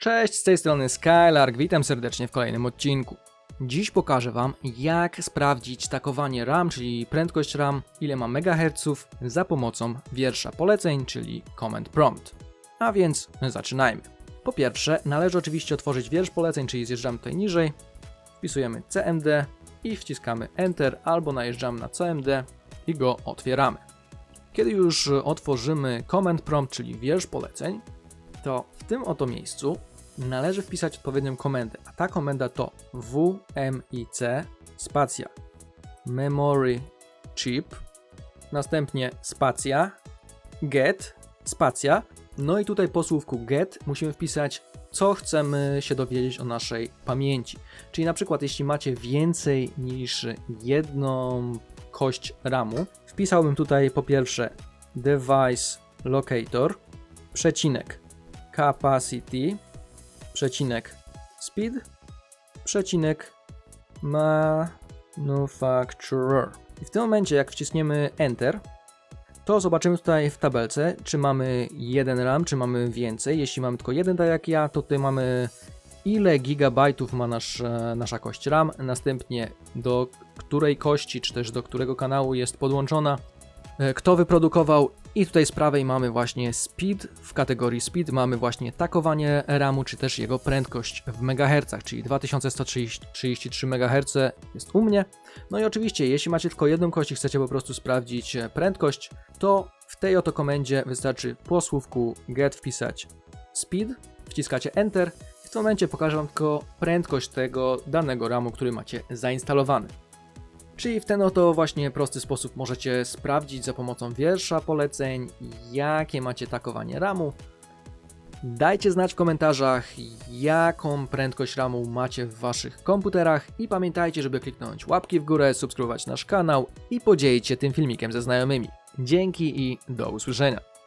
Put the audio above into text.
Cześć, z tej strony Skylark, witam serdecznie w kolejnym odcinku. Dziś pokażę Wam, jak sprawdzić takowanie RAM, czyli prędkość RAM, ile ma megaherców za pomocą wiersza poleceń, czyli command prompt. A więc zaczynajmy. Po pierwsze, należy oczywiście otworzyć wiersz poleceń, czyli zjeżdżamy tutaj niżej, wpisujemy CMD i wciskamy Enter, albo najeżdżamy na CMD i go otwieramy. Kiedy już otworzymy command prompt, czyli wiersz poleceń, to w tym oto miejscu należy wpisać odpowiednią komendę, a ta komenda to wmic spacja memory chip, następnie spacja get spacja, no i tutaj po słówku get musimy wpisać co chcemy się dowiedzieć o naszej pamięci. Czyli na przykład jeśli macie więcej niż jedną kość RAMu, wpisałbym tutaj po pierwsze device locator, przecinek capacity, przecinek speed, przecinek manufacturer. I w tym momencie, jak wciśniemy Enter, to zobaczymy tutaj w tabelce, czy mamy jeden RAM, czy mamy więcej. Jeśli mamy tylko jeden, tak jak ja, to tutaj mamy ile gigabajtów ma nasz, e, nasza kość RAM, następnie do której kości, czy też do którego kanału jest podłączona, kto wyprodukował i tutaj z prawej mamy właśnie speed, w kategorii speed mamy właśnie takowanie RAMu, czy też jego prędkość w megahercach, czyli 2133 MHz jest u mnie. No i oczywiście, jeśli macie tylko jedną kość i chcecie po prostu sprawdzić e, prędkość, to w tej oto komendzie wystarczy po słówku get wpisać speed, wciskacie enter w tym momencie pokażę Wam tylko prędkość tego danego RAMu, który macie zainstalowany. Czyli w ten oto właśnie prosty sposób możecie sprawdzić za pomocą wiersza poleceń, jakie macie takowanie RAMu. Dajcie znać w komentarzach, jaką prędkość RAMu macie w waszych komputerach i pamiętajcie, żeby kliknąć łapki w górę, subskrybować nasz kanał i podzielić się tym filmikiem ze znajomymi. Dzięki i do usłyszenia.